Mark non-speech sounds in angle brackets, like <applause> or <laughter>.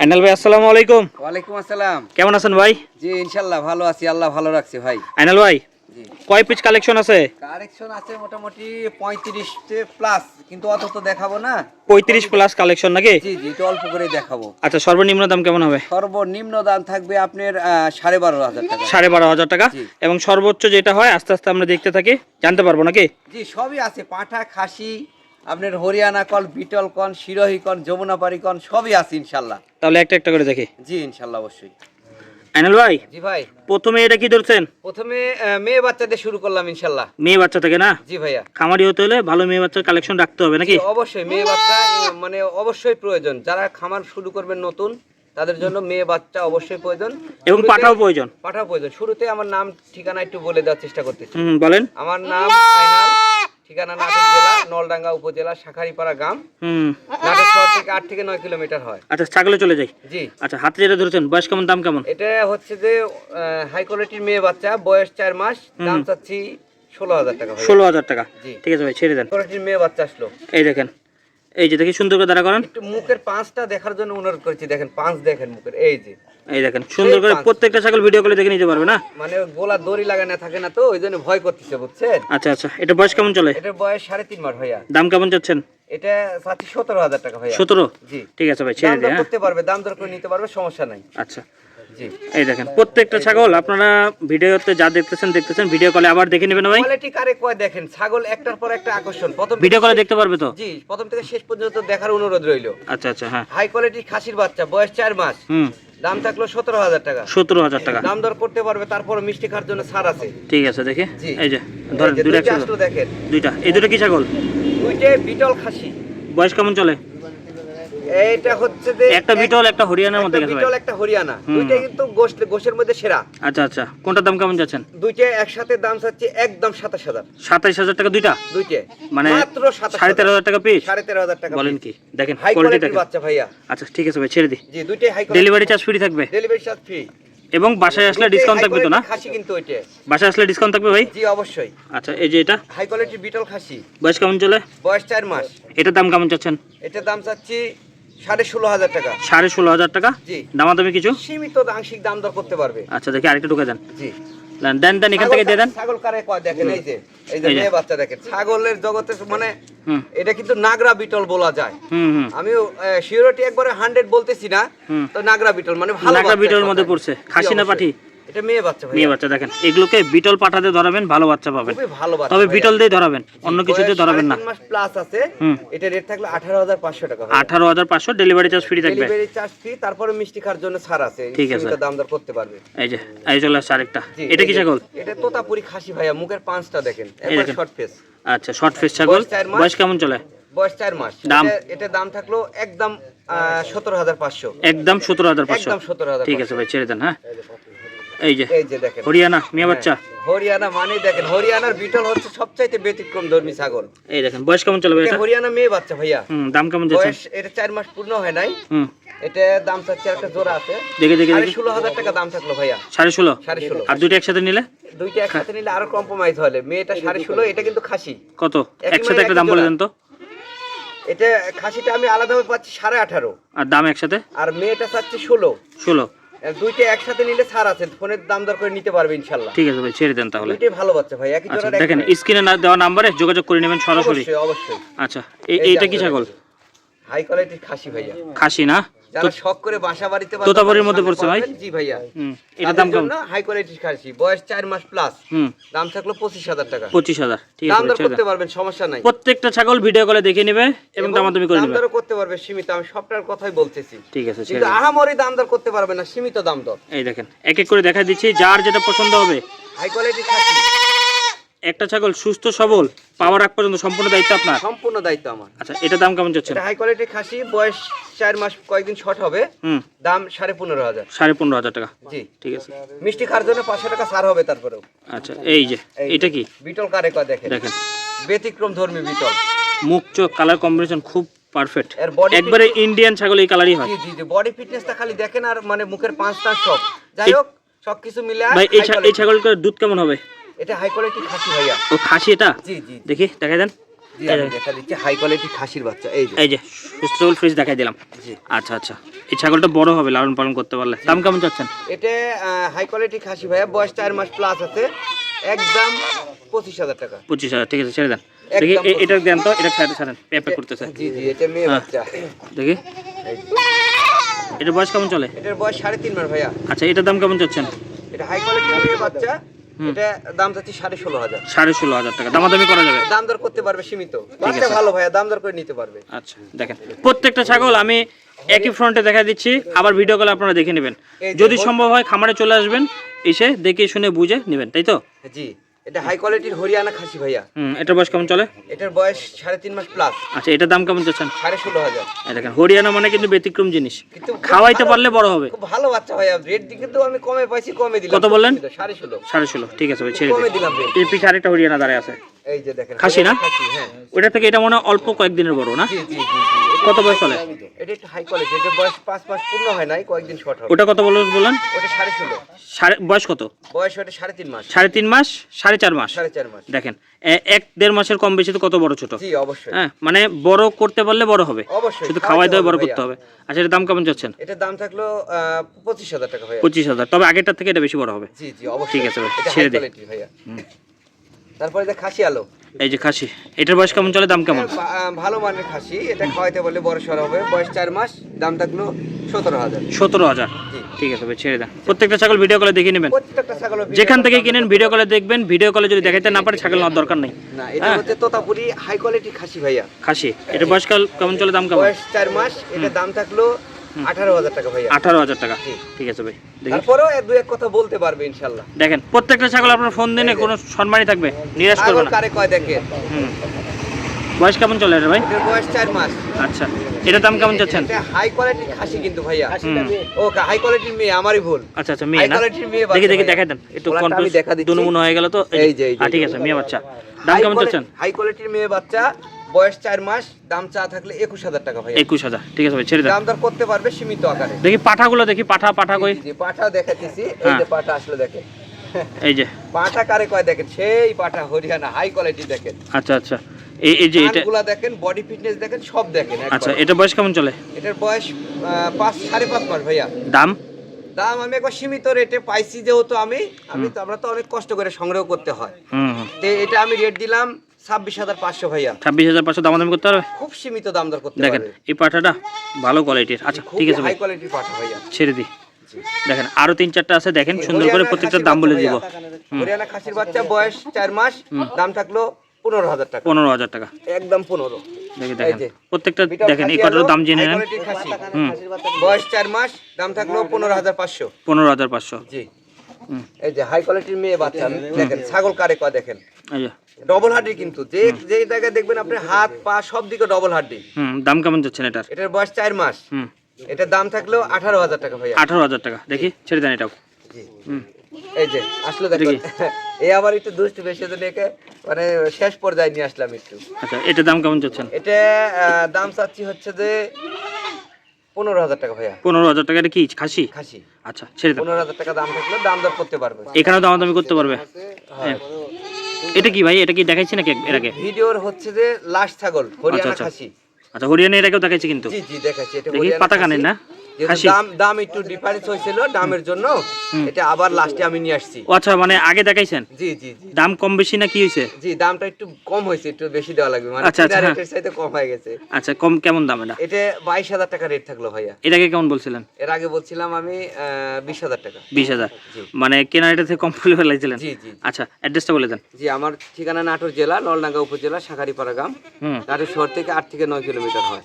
আইনাল ভাই আসসালামু আলাইকুম। ওয়ালাইকুম আসসালাম। কেমন আছেন ভাই? জি ইনশাল্লাহ ভালো আছি আল্লাহ ভালো রাখছে ভাই। আইনাল ভাই কয় পিস কালেকশন আছে? কারেকশন আছে মোটামুটি পঁয়ত্রিশ প্লাস কিন্তু অত তো দেখাবো না। পঁয়ত্রিশ প্লাস কালেকশন নাকি? জি জি একটু অল্প করে দেখাবো। আচ্ছা সর্বনিম্ন দাম কেমন হবে? সর্বনিম্ন দাম থাকবে আপনার আহ, সাড়ে বারো হাজার টাকা। সাড়ে বারো হাজার টাকা। এবং সর্বোচ্চ যেটা হয় আস্তে আস্তে আমরা দেখতে থাকি। জানতে পারব নাকি? জি সবই আছে পাঁঠা খাসি আপনার হরিয়ানা কল বিটল কন শিরোহী কন যমুনাপাড়ি কন সবই আছে ইনশাল্লাহ। তাহলে একটা একটা করে দেখি। জি ইনশাল্লাহ অবশ্যই। আইনাল ভাই জি ভাই। প্রথমে এটা কি ধরছেন? প্রথমে মেয়ে বাচ্চাদের শুরু করলাম ইনশাল্লাহ। মেয়ে বাচ্চা থেকে না? জি ভাইয়া। খামারি হতে হলে ভালো মেয়ে বাচ্চার কালেকশন রাখতে হবে নাকি? অবশ্যই মেয়ে বাচ্চা মানে অবশ্যই প্রয়োজন। যারা খামার শুরু করবেন নতুন তাদের জন্য মেয়ে বাচ্চা অবশ্যই প্রয়োজন। এবং পাঠাও প্রয়োজন। পাঠাও প্রয়োজন। শুরুতে আমার নাম ঠিকানা একটু বলে দেওয়ার চেষ্টা করতেছি। বলেন। আমার নাম আইনাল। ঠিকানা নাটোর জেলা নলডাঙ্গা উপজেলা শাখারিপাড়া গ্রাম। হুম। নাটোর শহর থেকে আট থেকে নয় কিলোমিটার হয়। আচ্ছা ছাগলে চলে যাই? জি। আচ্ছা হাতে যেটা ধরেছেন বয়স কেমন দাম কেমন? এটা হচ্ছে যে হাই কোয়ালিটির মেয়ে বাচ্চা বয়স চার মাস দাম চাচ্ছি ষোলো হাজার টাকা ষোলো হাজার টাকা। জি। ঠিক আছে ভাই ছেড়ে দেন। কোয়ালিটির মেয়ে বাচ্চা আসলো। এই দেখেন এই যে দেখি সুন্দর করে দাঁড়া করেন। একটু মুখের পাঁচটা দেখার জন্য অনুরোধ করছি দেখেন পাঁচ দেখেন মুখের এই যে। এই দেখেন সুন্দর করে প্রত্যেকটা ছাগল ভিডিও করে দেখে নিতে পারবে না? মানে গোলা দড়ি লাগানো থাকে না তো ওই জন্য ভয় করতেছে বুঝছেন? আচ্ছা আচ্ছা এটা বয়স কেমন চলে? এটার বয়স সাড়ে তিন মাস ভাইয়া। দাম কেমন চাচ্ছেন? এটা চাচ্ছি সতেরো হাজার টাকা ভাইয়া। সতেরো? জি। ঠিক আছে ভাই ছেড়ে হ্যাঁ? করতে পারবে দাম দর করে নিতে পারবে সমস্যা নাই। আচ্ছা। এই দেখেন প্রত্যেকটা ছাগল আপনারা ভিডিওতে যা দেখতেছেন দেখতেছেন ভিডিও কলে আবার দেখে নেবেন ভাই? কোয়ালিটি কারে কয় দেখেন ছাগল একটার পর একটা আকর্ষণ। প্রথম ভিডিও কলে দেখতে পারবে তো? জি প্রথম থেকে শেষ পর্যন্ত দেখার অনুরোধ রইল। আচ্ছা আচ্ছা হ্যাঁ। হাই কোয়ালিটির খাসির বাচ্চা বয়স চার মাস। হুম। দাম থাকল সতেরো হাজার টাকা। সতেরো হাজার টাকা। দাম দর করতে পারবে তারপর মিষ্টি খাওয়ার জন্য ছাড় আছে। ঠিক আছে দেখে। এই যে ধরেন দুইটা দেখেন। দুইটা। এই দুটো কি ছাগল? দুইটা বিটল খাসি। বয়স কেমন চলে? এইটা হচ্ছে যে একটা বিটল একটা হরিয়ানার মধ্যে গেছে বিটল একটা হরিয়ানা। হুম। দুইটাই কিন্তু গোশ গোশের মধ্যে সেরা। আচ্ছা আচ্ছা। কোনটার দাম কেমন যাচ্ছেন? দুইটা একসাথে দাম চাচ্ছে একদম সাতাশ হাজার। সাতাইশ হাজার টাকা দুইটা? দুইটা। মানে মাত্র সাতাশ সাড়ে তেরো হাজার টাকা পিস সাড়ে তেরো হাজার টাকা বলেন কি? দেখেন হাই কোয়ালিটি কোয়ালিটির বাচ্চা ভাইয়া। আচ্ছা ঠিক আছে ভাই ছেড়ে দিই। জি দুইটাই হাই ডেলিভারি চার্জ ফ্রি থাকবে? ডেলিভারি চার্জ ফ্রি এবং বাসায় আসলে ডিসকাউন্ট থাকবে তো না? খাসি কিন্তু ওইটা। বাসায় আসলে ডিসকাউন্ট থাকবে ভাই? জি অবশ্যই। আচ্ছা এই যে এটা? হাই কোয়ালিটির বিটল খাসি। বয়স কেমন চলে? বয়স চার মাস। এটার দাম কেমন চাচ্ছেন? এটার দাম চাচ্ছি সাড়ে ষোলো হাজার টাকা। সাড়ে ষোলো হাজার টাকা? জি। দামাদামি কিছু? সীমিত আংশিক দাম দর করতে পারবে। আচ্ছা দেখি আরেকটা ঢুকে দেন জি। দেন দেন দেন এখান থেকে দিয়ে দেন। ছাগল কারে কয় দেখেন এই যে এই যে মেয়ে বাচ্চা দেখেন। ছাগলের জগতে মানে এটা কিন্তু নাগরা বিটল বলা যায়। আমি একবারে হান্ড্রেড বলতেছি না তো নাগরা বিটল মানে ভালো নাগরা বাচ্চা মধ্যে পড়ছে। খাসি না। পাঠি? এটা মেয়ে বাচ্চা ভাই মেয়ে বাচ্চা দেখেন এগুলোকে বিটল পাঠাতে ধরাবেন ভালো বাচ্চা পাবেন। ভালো বাচ্চা তবে বিটল দিয়ে ধরাবেন অন্য কিছু দিয়ে ধরাবেন না। মাস প্লাস আছে এটা রেট থাকলে আঠারো হাজার পাঁচশো টাকা আঠারো হাজার পাঁচশো ডেলিভারি চার্জ ফ্রি থাকবে। ডেলিভারি চার্জ ফ্রি তারপরে মিষ্টি খাওয়ার জন্য ছাড় আছে ঠিক আছে। সীমিত দাম দর করতে পারবে। এই যে এই চলে আরেকটা। এটা কি ছাগল? এটা তোতাপুরি খাসি ভাইয়া মুখের পাঁচটা দেখেন একবার শর্ট ফেস আচ্ছা শর্ট ফেস ছাগল। বয়স কেমন চলে? বয়স চার মাস। দাম? এটা- দাম থাকল একদম সতেরো হাজার পাঁচশো। একদম সতেরো হাজার পাঁচশো। ঠিক আছে ভাই ছেড়ে দেন হ্যাঁ। এই যে এই যে দেখেন। হরিয়ানা মিয়া বাচ্চা। হ্যাঁ, হরিয়ানা মানে দেখেন হরিয়ানার বিটল হচ্ছে সবচাইতে ব্যতিক্রম ধর্মী ছাগল। এই দেখেন বয়স কেমন চলে ভাই এটা হরিয়ানা মেয়ে বাচ্চা ভাইয়া। হুম দাম কেমন যাচ্ছে? বয়স এটা চার মাস পূর্ণ হয় নাই। হুম। এটা দাম চাচ্ছে একটা জোড়া আছে। দেখে দেখে দেখি। ষোলো হাজার টাকা দাম থাকল ভাইয়া। সাড়ে ষোলো? সাড়ে ষোলো। আর দুইটা একসাথে নিলে? দুইটা একসাথে নিলে আরও কম্প্রোমাইজ হলে। মেয়েটা সাড়ে ষোলো এটা কিন্তু খাসি। কত? একসাথে একটা দাম বলে। দেন তো। এটা খাসিটা আমি আলাদাভাবে পাচ্ছি সাড়ে আঠারো। আর দাম একসাথে? আর মেয়েটা চাচ্ছে ষোলো। ষোলো। দুইটা একসাথে নিলে ছাড় আছে ফোনের দাম দর করে নিতে পারবে ইনশাআল্লাহ ঠিক আছে ভাই ছেড়ে দেন তাহলে। দুইটাই ভালো বাচ্চা ভাই একই আচ্ছা জোড়া দেখেন স্ক্রিনে না দেওয়া নাম্বারে যোগাযোগ করে নেবেন সরাসরি। অবশ্যই অবশ্যই। আচ্ছা এই- এই এইটা কি ছাগল? হাই কোয়ালিটির খাসি ভাইয়া। খাসি না? যারা শখ করে বাসা বাড়িতে তোতাপুরির মধ্যে পড়ছে ভাই? জি ভাইয়া। এটার দাম কেমন? হাই কোয়ালিটির খাসি বয়স চার মাস প্লাস দাম থাকল পঁচিশ হাজার টাকা। পঁচিশ হাজার ঠিক আছে ছেড়ে করতে পারবেন সমস্যা নাই। প্রত্যেকটা ছাগল ভিডিও কলে দেখে নেবে এবং দামাদামি করে দাম নেবে। দরও করতে পারবে সীমিত আমি সবটার কথাই বলতেছি। ঠিক আছে কিন্তু আহামরি দাম দর করতে পারবে না সীমিত দাম দর। এই দেখেন এক এক করে দেখা দিচ্ছি যার যেটা পছন্দ হবে। হাই কোয়ালিটির খাসি। একটা ছাগল সুস্থ সবল পাওয়ার আগ পর্যন্ত সম্পূর্ণ দায়িত্ব আপনার? সম্পূর্ণ দায়িত্ব আমার। আচ্ছা এটা দাম কেমন যাচ্ছে? হাই কোয়ালিটির খাসি বয়স চার মাস কয়েকদিন শর্ট হবে। দাম সাড়ে পনেরো হাজার। সাড়ে পনেরো হাজার টাকা। জি। ঠিক আছে। মিষ্টি খাওয়ার জন্য পাঁচশো টাকা ছাড় হবে তারপরেও। আচ্ছা এই যে এটা কি? বিটল কারে কয় দেখেন। দেখেন। ব্যতিক্রম ধর্মী বিটল। মুখ চোখ কালার কম্বিনেশন খুব পারফেক্ট একবারে ইন্ডিয়ান ছাগল এই কালারই হয়। জি জি বডি ফিটনেসটা খালি দেখেন আর মানে মুখের পাঁচটা সব যাই হোক সবকিছু মিলে ভাই এই ছাগলটার দুধ কেমন হবে? এটা হাই কোয়ালিটি খাসি ভাইয়া। ও খাসি এটা? জি জি দেখি দেখাই দেন। দেখা দিচ্ছি হাই কোয়ালিটি খাসির বাচ্চা এই যে। এই যে সুস্থল ফ্রিজ দেখাই দিলাম। জি। আচ্ছা আচ্ছা। এই ছাগলটা বড় হবে লালন পালন করতে পারলে। দাম কেমন চাচ্ছেন? এটা হাই কোয়ালিটি খাসি ভাইয়া বয়স চার মাস প্লাস আছে। একদম পঁচিশ হাজার টাকা। পঁচিশ হাজার ঠিক আছে ছেড়ে দেন। দেখি এটা দেন তো এটা ছাড়েন ছাড়েন পেপে করতেছে। জি জি এটা মেয়ে হ্যাঁ। বাচ্চা। দেখি। এই। বয়স কেমন চলে? এটার বয়স সাড়ে তিন মাস ভাইয়া। আচ্ছা এটার দাম কেমন চাচ্ছেন? এটা হাই কোয়ালিটি মেয়ে বাচ্চা। এটা দাম চাচ্ছি সাড়ে ষোলো হাজার। সাড়ে ষোলো হাজার টাকা। দামাদামি করা যাবে? দাম দর করতে পারবে সীমিত। বাচ্চা ভালো ভাইয়া দাম দর করে নিতে পারবে। আচ্ছা দেখেন। প্রত্যেকটা ছাগল আমি একই ফ্রন্টে দেখা দিচ্ছি। আবার ভিডিও কলে আপনারা দেখে নেবেন। যদি সম্ভব হয় খামারে চলে আসবেন এসে দেখে শুনে বুঝে নেবেন তাই তো? জি। এটা হাই কোয়ালিটির হরিয়ানা খাসি ভাইয়া। হুম এটার বয়স কেমন চলে? এটার বয়স সাড়ে তিন মাস প্লাস আচ্ছা এটার দাম কেমন চলছেন সাড়ে ষোলো হাজার। দেখেন হরিয়ানা মানে কিন্তু ব্যতিক্রম জিনিস। কিন্তু খাওয়াইতে পারলে বড় হবে। খুব ভালো বাচ্চা ভাইয়া। রেট দিকে তো আমি কমে পাইছি কমে দিলাম। কত বললেন? সাড়ে ষোলো। সাড়ে ষোলো। ঠিক আছে ভাই ছেড়ে দিলাম। এই পিঠে আরেকটা হরিয়ানা দাঁড়ায় আছে। এই যে দেখেন খাসি না? হ্যাঁ। ওটা থেকে এটা মনে অল্প কয়েকদিনের বড় না? কত বয়স চলে? এটা একটু হাই কোয়ালিটি এটা বয়স পাঁচ মাস পূর্ণ হয় নাই কয়েকদিন শর্ট হবে। ওটা কত বল বললেন? ওটা সাড়ে ষোলো। সাড়ে বয়স কত? বয়স ওটা সাড়ে তিন মাস। সাড়ে তিন মাস সাড়ে চার মাস? সাড়ে চার মাস। দেখেন এক দেড় মাসের কম বেশি তো কত বড় ছোট? জি অবশ্যই। হ্যাঁ মানে বড় করতে পারলে বড় হবে। অবশ্যই শুধু খাওয়াই দাওয়া বড় করতে হবে। আচ্ছা এটার দাম কেমন চাচ্ছেন? এটার দাম থাকল পঁচিশ হাজার টাকা পঁচিশ হাজার তবে আগেরটার থেকে এটা বেশি বড় হবে। জি জি অবশ্যই। ঠিক আছে ছেড়ে হাই দে। কোয়ালিটি ভাইয়া। তারপরে যে খাসি আলো। এই যে খাসি এটার বয়স কেমন চলে? দাম কেমন? ভালো মানের খাসি এটা খাওয়াইতে বললে বড় সড় হবে। বয়স চার মাস দাম থাকল সতেরো হাজার। সতেরো হাজার? ঠিক আছে ভাই ছেড়ে দেন প্রত্যেকটা ছাগল ভিডিও কলে দেখে নেবেন। প্রত্যেকটা ছাগল যেখান থেকে কিনেন ভিডিও কলে দেখবেন ভিডিও কলে যদি দেখাইতে না পারে ছাগল নেওয়ার দরকার নেই। না এটা হ্যাঁ। হচ্ছে তোতাপুরি হাই কোয়ালিটি খাসি ভাইয়া। খাসি এটা বয়স কাল কেমন চলে দাম কেমন? বয়স চার মাস এটা দাম থাকল আঠারো হাজার টাকা ভাইয়া। আঠারো হাজার টাকা। ঠিক আছে ভাই তারপরেও দু এক কথা বলতে পারবে ইনশাল্লাহ। দেখেন প্রত্যেকটা ছাগল আপনার ফোন দিনে কোনো সম্মানই থাকবে নিরাশ করবে না। কারে কয় দেখেন। হুম। বয়স কেমন চলে এটা ভাই? বয়স চার মাস। আচ্ছা এটার দাম কেমন চাচ্ছেন? হাই কোয়ালিটির খাসি কিন্তু ভাইয়া। ও হাই কোয়ালিটির মেয়ে আমারই ভুল। আচ্ছা আচ্ছা মেয়ে না? দেখি দেখি দেখাই দেন। একটু কনফিউজ। দুনুমুনো হয়ে গেল তো? এই যে, এই যে, হ্যাঁ, ঠিক আছে মেয়ে বাচ্চা। দাম কেমন চাচ্ছেন? হাই কোয়ালিটির মেয়ে বাচ্চা বয়স চার মাস দাম চা থাকলে একুশ হাজার টাকা ভাইয়া। একুশ হাজার ঠিক আছে ভাই ছেড়ে দাম দর করতে পারবে সীমিত আকারে। দেখি পাঠাগুলো দেখি পাঠা পাঠা কই। পাঠা দেখাতেছি এই হ্যাঁ। যে পাঠা আসলে দেখেন। এই যে। পাঠা কারে কয় দেখেন? সেই পাঠা হরিয়ানা হাই কোয়ালিটি দেখেন। আচ্ছা আচ্ছা। এই এই যে এটা কানগুলা দেখেন বডি ফিটনেস দেখেন সব দেখেন আচ্ছা এটা বয়স কেমন চলে? এটার বয়স পাঁচ সাড়ে পাঁচ মাস ভাইয়া। দাম? দাম আমি একবার সীমিত রেটে পাইছি যেহেতু আমি। আমি তো আমরা তো অনেক কষ্ট করে সংগ্রহ করতে হয়। তো এটা আমি রেট দিলাম ছাব্বিশ হাজার পাঁচশো ভাইয়া। ছাব্বিশ হাজার পাঁচশো করতে পারবে? খুব সীমিত দাম দর করতে দেখেন এই পাঠাটা ভালো কোয়ালিটির আচ্ছা ঠিক আছে হাই কোয়ালিটির পাঠা ভাইয়া। ছেড়ে দিই। দেখেন আরও তিন চারটা আছে দেখেন সুন্দর করে প্রত্যেকটার দাম বলে দিব। হরিয়ানা খাসির বাচ্চা বয়স চার মাস দাম থাকল পনেরো হাজার টাকা। পনেরো হাজার টাকা। একদম পনেরো। দেখি দেখেন প্রত্যেকটা দেখেন এই আলো, দাম জেনে নেন। বয়স চার মাস দাম থাকল পনেরো হাজার পাঁচশো। পনেরো হাজার পাঁচশো। জি। এই যে হাই কোয়ালিটির মেয়ে বাচ্চা দেখেন ছাগল কারে কয় দেখেন? ডবল হাড্ডি কিন্তু। যে যে জায়গায় দেখবেন আপনি হাত পা সব দিকে ডবল হাড্ডি হুম দাম কেমন যাচ্ছেন এটার? এটার বয়স চার মাস। হুম। এটার দাম থাকল আঠারো হাজার টাকা ভাইয়া। আঠারো হাজার টাকা। দেখি ছেড়ে দেন এটাও। এই যে আসলে দেখো <laughs> এই আবার একটু দুষ্টু বেশি জন্য একে মানে শেষ পর্যায়ে নিয়ে আসলাম একটু। আচ্ছা এটার দাম কেমন চাচ্ছেন এটা দাম চাচ্ছি হচ্ছে যে পনেরো হাজার টাকা ভাইয়া। পনেরো হাজার টাকা এটা কি খাসি? খাসি। আচ্ছা ছেড়ে দেন। পনেরো হাজার টাকা দাম থাকলে দাম দর করতে পারবে। এখানেও দামাদামি করতে পারবে। হ্যাঁ। এটা কি ভাই? এটা কি দেখাইছি নাকি এর আগে? ভিডিওর হচ্ছে যে লাশ ছাগল হরিয়ানা আচ্ছা। খাসি। আচ্ছা হরিয়ানা এর আগেও দেখাইছি কিন্তু। জি জি দেখাইছে। এটা হরিয়ানা পাতা কানে না? দাম দাম একটু ডিফারেন্স হয়েছিল দামের জন্য এটা আবার লাস্টে আমি নিয়ে আসছি। আচ্ছা মানে আগে দেখাইছেন? জি জি জি। দাম কম বেশি না কি হয়েছে? জি দামটা একটু কম হয়েছে একটু বেশি দেওয়া লাগবে। মানে আচ্ছা, আচ্ছা, হ্যাঁ। রেটের চাইতে কম হয়ে গেছে। আচ্ছা কম কেমন দাম এটা? এটা বাইশ হাজার টাকা রেট থাকল ভাইয়া। এর আগে কেমন বলছিলেন? এর আগে বলছিলাম আমি বিশ হাজার টাকা। বিশ হাজার। জি। মানে কেনা থেকে কম বলে ফেলাইছিলেন? জি জি আচ্ছা অ্যাড্রেসটা বলে দেন। জি আমার ঠিকানা নাটোর জেলা নলডাঙ্গা উপজেলা শাখারিপাড়া গ্রাম। হুম। নাটোর শহর থেকে আট থেকে নয় কিলোমিটার হয়।